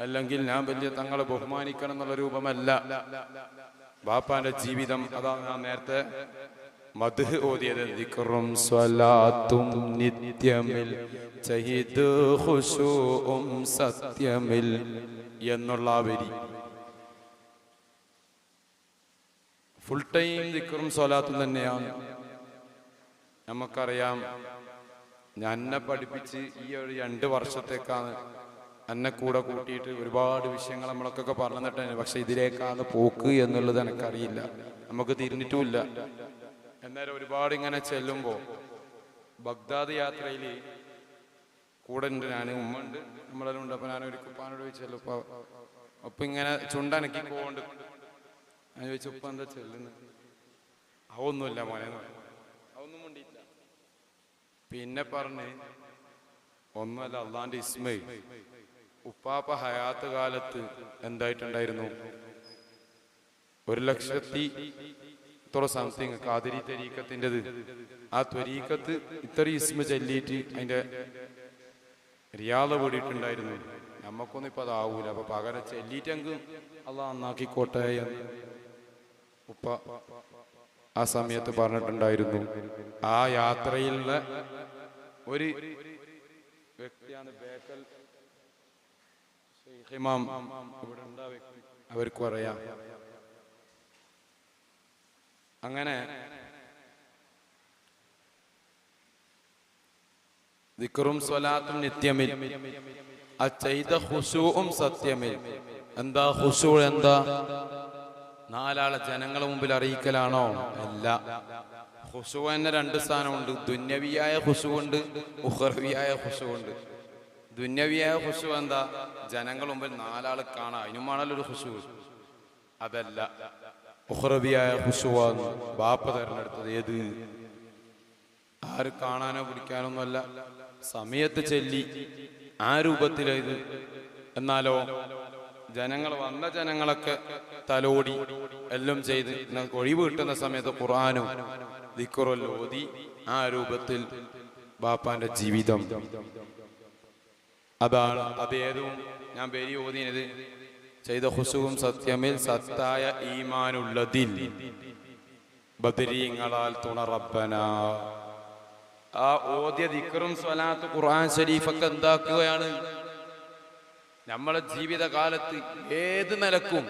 അല്ലെങ്കിൽ ഞാൻ വലിയ തങ്ങളെ ബഹുമാനിക്കണം എന്നുള്ള രൂപമല്ല. ബാപ്പാന്റെ ജീവിതം അതാണ് ഞാൻ നേരത്തെ മധു ഓതിയത്. ദിക്റും സ്വലാത്തും നിത്യമിൽ സത്യമിൽ എന്നുള്ള വരി. ഫുൾ ടൈം ദിക്റും സ്വലാത്തും തന്നെയാണ്. നമുക്കറിയാം എന്നെ പഠിപ്പിച്ച് ഈ ഒരു രണ്ട് വർഷത്തേക്കാണ് എന്നെ കൂടെ കൂട്ടിയിട്ട് ഒരുപാട് വിഷയങ്ങൾ നമ്മളൊക്കെ പറഞ്ഞു തന്നിട്ടുണ്ട് പക്ഷെ ഇതിലേക്കാണ് പോക്ക് എന്നുള്ളത് എനിക്കറിയില്ല. നമുക്ക് തിരിഞ്ഞിട്ടുമില്ല. എന്നാലും ഒരുപാട് ഇങ്ങനെ ചെല്ലുമ്പോൾ ബഗ്ദാദ് യാത്രയിൽ കൂടെ ഉണ്ട്. ഞാൻ ഉമ്മ ഉണ്ട്. നമ്മളെല്ലാം ഉണ്ട്. അപ്പൊ ഞാൻ ഒരു ചോദിച്ചല്ലോ ഇപ്പൊ അപ്പൊ ഇങ്ങനെ ചുണ്ടനക്കി പോകണ്ട് ഞാൻ ചോദിച്ചു ഉപ്പ എന്താ ചെല്ലുന്നത് അവൊന്നുമില്ല മോനെ. അതൊന്നും പിന്നെ പറഞ്ഞ് ഒന്നുമല്ല അള്ളാന്റെ ഇസ്മൈ. ഉപ്പാപ്പ ഹയാത്ത് കാലത്ത് എന്തായിട്ടുണ്ടായിരുന്നു? ഒരു ലക്ഷത്തി ഇത്ര സംതിങ് കാതിരി തരീക്കത്തിന്റെത് ആ ത്വരീക്കത്ത് ഇത്ര ഇസ്മ ചൊല്ലിയിട്ട് അതിന്റെ റിയാദ കൂടിയിട്ടുണ്ടായിരുന്നു. നമുക്കൊന്നും ഇപ്പൊ അതാവൂല. അപ്പൊ പകരം ചെല്ലിയിട്ടെങ്കിൽ അല്ല നന്നാക്കിക്കോട്ടെ എന്ന് ഉപ്പ ആ സമയത്ത് പറഞ്ഞിട്ടുണ്ടായിരുന്നു. ആ യാത്രയിലുള്ള ഒരു വ്യക്തിയാണ് ബേക്കൽ ഇമാം ഉണ്ടാ വ്യക്തി. അങ്ങനെ ദിക്കറും സ്വലാത്തും നിത്യമിൽ ആ ചെയ്ത ഹുസുവും സത്യമിൽ എന്താ ഹുസു എന്താ? നാലാളെ ജനങ്ങളെ മുമ്പിൽ അറിയിക്കലാണോ? അല്ല. ഹുസു തന്നെ രണ്ട് സ്ഥാനമുണ്ട്. ദുന്യവിയായ ഹുസുണ്ട് ഉഹർവിയായ ഹുസുണ്ട് ദുന്യവിയായ ഹുഷു എന്താ? ജനങ്ങൾ മുമ്പിൽ നാലാൾ കാണാം. അതിനുമാണല്ലോ ഒരു ഹുഷു അതല്ല. ഉഹ്റബിയായ ഹുഷുവാന്ന് ബാപ്പ തെരഞ്ഞെടുത്തത്. ഏത്? ആര് കാണാനോ പിടിക്കാനൊന്നുമല്ല. സമയത്ത് ചെല്ലി. ആ രൂപത്തിലേത് എന്നാലോ ജനങ്ങൾ വന്ന ജനങ്ങളൊക്കെ തലോടി എല്ലാം ചെയ്ത് ഒഴിവ് കിട്ടുന്ന സമയത്ത് ഖുറാനും ദിക്കുറല്ലോ ഓതി ആ രൂപത്തിൽ ബാപ്പാന്റെ ജീവിതം അതാണ് അതേതും ഞാൻ പേര് ഓതിയത് ചെയ്ത ഹുസുവും സത്യമിൽ സത്തായ ഈമാനുള്ളതിൽ ബദരീങ്ങളാൽ തുണറപ്പന ആ ഓദ്യ ദിക്കറും സ്വലാത്ത് ഖുർആൻ ഷരീഫൊക്കെ എന്താക്കുകയാണ്? നമ്മളെ ജീവിതകാലത്ത് ഏത് നിലക്കും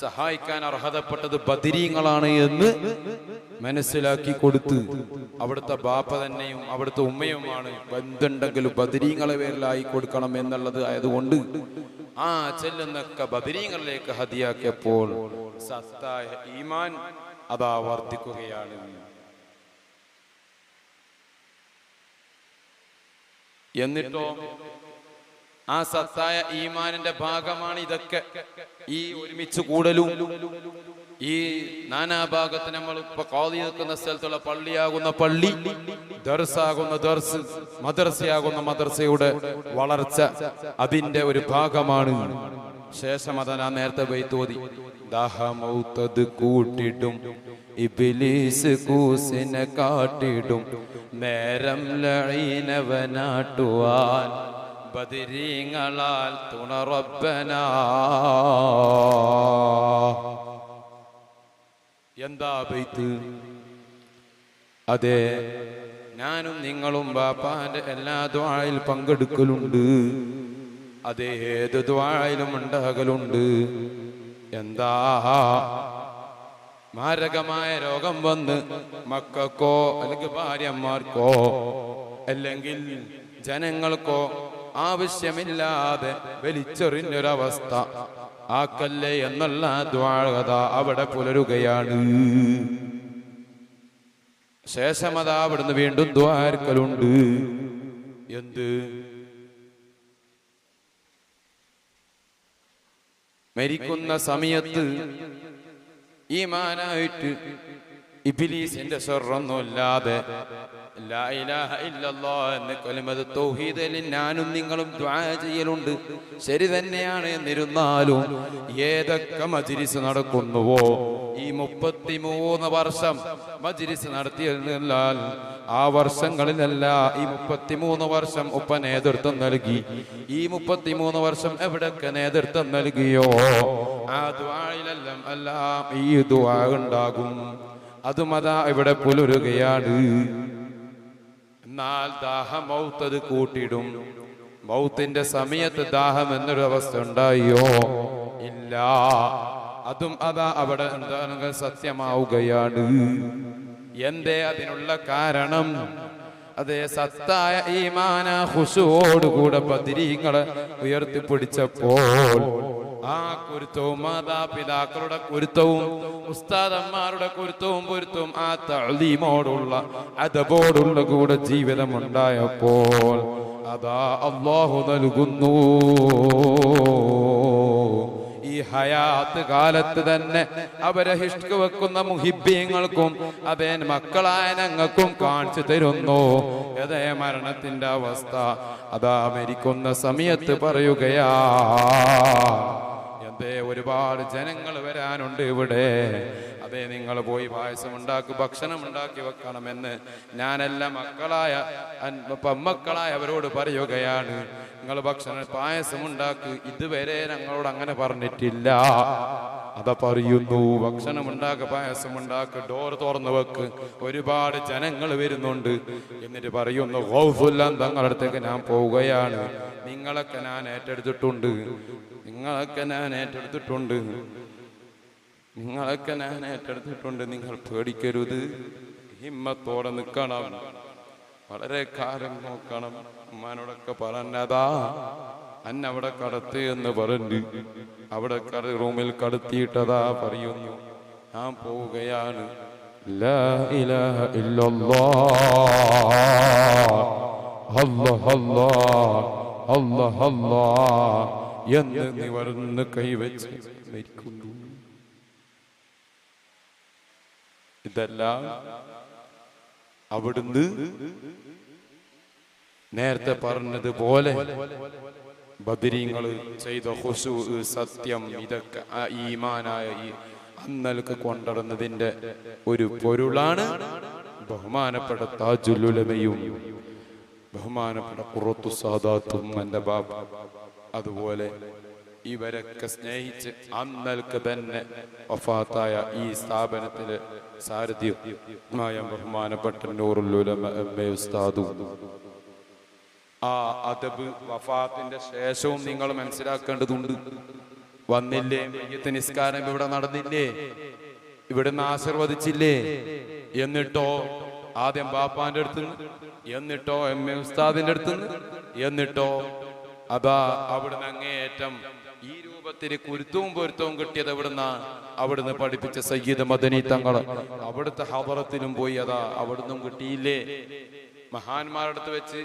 സഹായിക്കാൻ അർഹതപ്പെട്ടത് ബദിരീങ്ങളാണ് എന്ന് മനസ്സിലാക്കി കൊടുത്ത് അവിടുത്തെ ബാപ്പ തന്നെയും അവിടുത്തെ ഉമ്മയുമാണ് ബന്ധുണ്ടെങ്കിലും ബദിരീങ്ങളെ പേരിലായി കൊടുക്കണം എന്നുള്ളത് ആയതുകൊണ്ട് ആ ചെല്ലുന്നൊക്കെ ബദിരീങ്ങളിലേക്ക് ഹതിയാക്കിയപ്പോൾ സത്തായ ഈമാൻ അതാ വർദ്ധിക്കുകയാണ്. എന്നിട്ടോ ആ സത്തായ ഈമാനിന്റെ ഭാഗമാണ് ഇതൊക്കെ. ഈ ഒരുമിച്ച് കൂടലും. ഈ നാനാഭാഗത്ത് നമ്മൾ ഇപ്പൊ കോതി നിൽക്കുന്ന സ്ഥലത്തുള്ള പള്ളിയാകുന്ന പള്ളി ദർസാകുന്ന ദർസ് മദർസയാകുന്ന മദർസയുടെ വളർച്ച അതിന്റെ ഒരു ഭാഗമാണ്. ശേഷം അതാ നേരത്തെ വൈത്തോതി ദാഹമൗത്തത് കൂട്ടിടും ഇബിലീസ് കൂസിനെ കാട്ടിടും നേരം ലഴീനവനാട്ടുവാൻ ബദിരീങ്ങളാൽ തുണറബ്ബന. എന്താ ബൈത്ത്? അതെ ഞാനും നിങ്ങളും ബാപ്പാന്റെ എല്ലാ ദ്വാഴയിൽ പങ്കെടുക്കലുണ്ട്. അതേ ഏത് ദ്വാഴയിലും ഉണ്ടാകലുണ്ട്. എന്താ? മാരകമായ രോഗം വന്ന് മക്കൾക്കോ അല്ലെങ്കിൽ ഭാര്യമാർക്കോ അല്ലെങ്കിൽ ജനങ്ങൾക്കോ ആവശ്യമില്ലാതെ വലിച്ചെറിഞ്ഞൊരവസ്ഥ. ആക്കല്ലേ എന്നുള്ള ദ്വാഴകത അവിടെ പുലരുകയാണ്. ശേഷമത അവിടുന്ന് വീണ്ടും ദ്വാരക്കലുണ്ട്. എന്ത്? മരിക്കുന്ന സമയത്ത് ഈ മാനായിട്ട് ഇബിലീസിന്റെ ഇല്ലല്ലാ ഞാനും നിങ്ങളും ചെയ്യലുണ്ട്. ശരി തന്നെയാണ്. എന്നിരുന്നാലും ഏതൊക്കെ മജിരിസ് നടക്കുന്നുവോ ഈ മുപ്പത്തിമൂന്ന് വർഷം മജിരിസ് നടത്തിയാൽ ആ വർഷങ്ങളിലല്ല ഈ മുപ്പത്തിമൂന്ന് വർഷം ഉപ്പ നേതൃത്വം നൽകി. ഈ മുപ്പത്തിമൂന്ന് വർഷം എവിടൊക്കെ നേതൃത്വം നൽകിയോ ആ ദ്വായിലെല്ലാം എല്ലാം ഈ ദ്വാ ഉണ്ടാകും. അതുമതാ അതാ ഇവിടെ പുലരുകയാണ്. എന്നാൽ ദാഹം മൗത്തത് കൂട്ടിടും മൗത്തിന്റെ സമയത്ത് ദാഹം എന്നൊരു അവസ്ഥ ഉണ്ടായോ? ഇല്ല. അതും അതാ അവിടെ എന്താണ് സത്യമാവുകയാണ്. എന്തേ അതിനുള്ള കാരണം? അതേ സത്തായ ഈമാന ഹുഷുവോടുകൂടെ പതിരിങ്ങളെ ഉയർത്തിപ്പിടിച്ചപ്പോൾ ആ കുരുത്തവും മാതാപിതാക്കളുടെ കുരുത്തവും ഉസ്താദന്മാരുടെ കുരുത്തവും പൊരുത്തവും ആ തളീമോടുള്ള അതബോടുള്ള കൂടെ ജീവിതം ഉണ്ടായപ്പോൾ അതാ അള്ളാഹു നൽകുന്നു. ഈ ഹയാത്ത് കാലത്ത് തന്നെ അവരെ ഹിഷ്ക്ക് വെക്കുന്ന മുഹിബ്യങ്ങൾക്കും അതേ മക്കളായ ഞങ്ങൾക്കും കാണിച്ചു തരുന്നു. അതേ മരണത്തിന്റെ അവസ്ഥ അതാ മരിക്കുന്ന സമയത്ത് പറയുകയാ എന്തേ ഒരുപാട് ജനങ്ങൾ വരാനുണ്ട് ഇവിടെ. അതെ നിങ്ങൾ പോയി പായസം ഉണ്ടാക്കി ഭക്ഷണം ഉണ്ടാക്കി വെക്കണമെന്ന് ഞാനെല്ലാം മക്കളായ മക്കളായ അവരോട് പറയുകയാണ്. നിങ്ങൾ ഭക്ഷണം പായസം ഉണ്ടാക്കി ഇതുവരെ ഞങ്ങളോട് അങ്ങനെ പറഞ്ഞിട്ടില്ല. അത പറയുന്നു ഭക്ഷണം ഉണ്ടാക്ക പായസം ഉണ്ടാക്ക ഡോർ തുറന്നു വെക്ക്. ഒരുപാട് ജനങ്ങൾ വരുന്നുണ്ട്. എന്നിട്ട് പറയുന്നു തങ്ങളുടെ അടുത്തേക്ക് ഞാൻ പോവുകയാണ്. നിങ്ങളൊക്കെ ഞാൻ ഏറ്റെടുത്തിട്ടുണ്ട്. നിങ്ങളൊക്കെ ഞാൻ ഏറ്റെടുത്തിട്ടുണ്ട്. നിങ്ങളൊക്കെ ഞാൻ ഏറ്റെടുത്തിട്ടുണ്ട്. നിങ്ങൾ പേടിക്കരുത്. ഹിമ്മത്തോടെ നിൽക്കണം. വളരെ കാലം നോക്കണം. ഉമ്മാനോടൊക്കെ പറഞ്ഞതാ അന്ന അവിടെ കടത്ത് എന്ന് പറഞ്ഞു അവിടെ റൂമിൽ കടത്തിയിട്ടതാ പറയുന്നു. ഞാൻ പോവുകയാണ്. ലാ ഇലാഹ ഇല്ലല്ലാഹ് എന്ന് നിവർന്ന് കൈവച്ച് മരിക്കുന്നു. ഇതെല്ലാം അവിടുന്ന് നേരത്തെ പറഞ്ഞതുപോലെ ബദരീങ്ങൾ ചെയ്ത ഹുസു സത്യം ഇതൊക്കെ ഈമാനായ ഈ അന്നൽക്ക് ഒരു പൊരുളാണ് ബഹുമാനപ്പെട്ട താജുലുലമയും ബഹുമാനപ്പെട്ട പുറത്തു സാദാത്തും എന്റെ ബാബ. അതുപോലെ ഇവരൊക്കെ സ്നേഹിച്ച് അന്നൽക്ക് തന്നെ വഫാത്തായ ഈ സ്ഥാപനത്തിലെ സാരഥ്യമായ ബഹുമാനപ്പെട്ട നൂറുല്ലുലമ എ ആ അതബ് വഫാത്തിന്റെ ശേഷവും നിങ്ങൾ മനസ്സിലാക്കേണ്ടതുണ്ട്. വന്നില്ലേ മയ്യത്ത് നിസ്കാരം ഇവിടെ നടന്നില്ലേ? ഇവിടുന്ന് ആശീർവദിച്ചില്ലേ? എന്നിട്ടോ? ആദ്യം ബാപ്പാന്റെ അടുത്ത് എന്നിട്ടോ എം എ ഉസ്താദിന്റെ അടുത്ത് എന്നിട്ടോ? അതാ അവിടുന്ന് അങ്ങേയറ്റം ഈ രൂപത്തിൽ കുരുത്തവും പൊരുത്തവും കിട്ടിയത് അവിടുന്ന് അവിടുന്ന് പഠിപ്പിച്ച സയ്യിദ് മദനി തങ്ങൾ അവിടുത്തെ ഹബറത്തിലും പോയി അതാ അവിടുന്നും കിട്ടിയില്ലേ? മഹാന്മാരുടെ അടുത്ത് വെച്ച്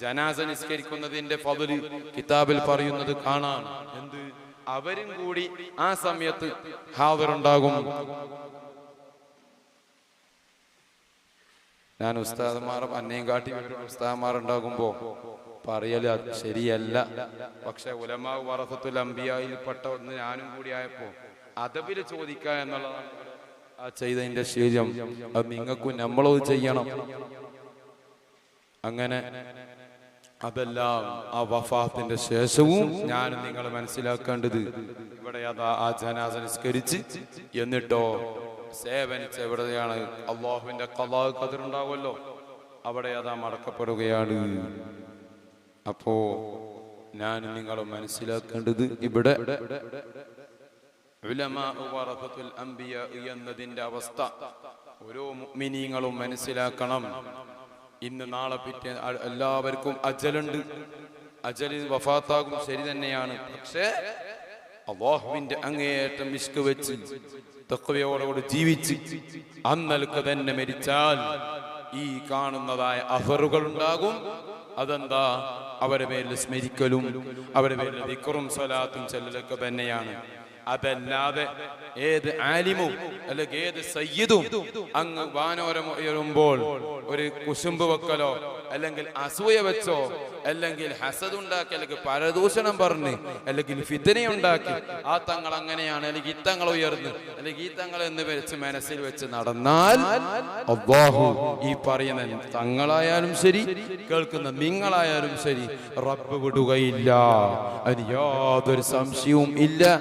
ജനാസ നിസ്കരിക്കുന്നതിന്റെ ഫതിൽ കിതാബിൽ പറയുന്നത് കാണാം. എന്ത്? അവരും കൂടി ആ സമയത്ത് ഹാവറുണ്ടാകും ഞാൻ ഉസ്താദന്മാർ അന്നയും കാട്ടി ഉസ്താദന്മാർ ഉണ്ടാകുമ്പോ പറയൽ അത് ശരിയല്ല. പക്ഷെ ഉലമാവ് വറസത്തുൽ അമ്പിയായിൽപ്പെട്ട ഒന്ന് ഞാനും കൂടി ആയപ്പോ അതബിൽ ചോദിക്കുക എന്നുള്ളതാണ്. ആ ചെയ്തതിന്റെ ശീലം. അത് നിങ്ങൾക്കും നമ്മളത് ചെയ്യണം. അങ്ങനെ അതെല്ലാം ആ വഫാത്തിന്റെ ശേഷവും ഞാൻ നിങ്ങൾ മനസ്സിലാക്കേണ്ടത് ഇവിടെ അതാ ആ ജനാസ നിസ്കരിച്ച് എന്നിട്ടോ സേവനിച്ച് എവിടെയാണ്? അള്ളാഹുവിന്റെ കലാ കതിറുണ്ടാവുമല്ലോ അവിടെ അതാ മടക്കപ്പെടുകയാണ്. അപ്പോ ഞാൻ നിങ്ങൾ മനസ്സിലാക്കേണ്ടത് ഇവിടെ എന്നതിന്റെ അവസ്ഥ. ഓരോ മിനിങ്ങളും മനസ്സിലാക്കണം. ഇന്ന് നാളെ പിറ്റേ എല്ലാവർക്കും അജലുണ്ട്. അജൽ വഫാത്താകും ശരി തന്നെയാണ്. പക്ഷേ അള്ളാഹുവിന്റെ അങ്ങേയറ്റം വിഷ്കു വെച്ച് തക്കവയോടുകൂടി ജീവിച്ച് അന്നൽക്ക് തന്നെ മരിച്ചാൽ ഈ കാണുന്നതായ അഫറുകൾ ഉണ്ടാകും അതെന്താ? അവരുടെ പേരിൽ സ്മരിക്കലും അവരുടെ പേരിൽ ദിക്കറും സ്വലാത്തും ചെല്ലലൊക്കെ തന്നെയാണ്. അതല്ലാതെ ഏത് ആലിമും അല്ലെങ്കിൽ ഏത് സയ്യിദും അങ്ങ് വാനോരം ഉയരുമ്പോൾ ഒരു കുശുമ്പ് വെക്കലോ അല്ലെങ്കിൽ അസൂയ വെച്ചോ അല്ലെങ്കിൽ ഹസദ് ഉണ്ടാക്കി അല്ലെങ്കിൽ പരദൂഷണം പറഞ്ഞ് അല്ലെങ്കിൽ ഫിതന ഉണ്ടാക്കി ആ തങ്ങൾ അങ്ങനെയാണ് അല്ലെങ്കിൽ ഈ തങ്ങൾ ഉയർന്ന് അല്ലെങ്കിൽ ഈ തങ്ങൾ എന്ന് വെച്ച് മനസ്സിൽ വെച്ച് നടന്നാൽ അബ്ബാഹു ഈ പറയുന്ന തങ്ങളായാലും ശരി കേൾക്കുന്ന നിങ്ങളായാലും ശരി റബ്ബ് വിടുകയില്ല. അതിന് യാതൊരു സംശയവും ഇല്ല.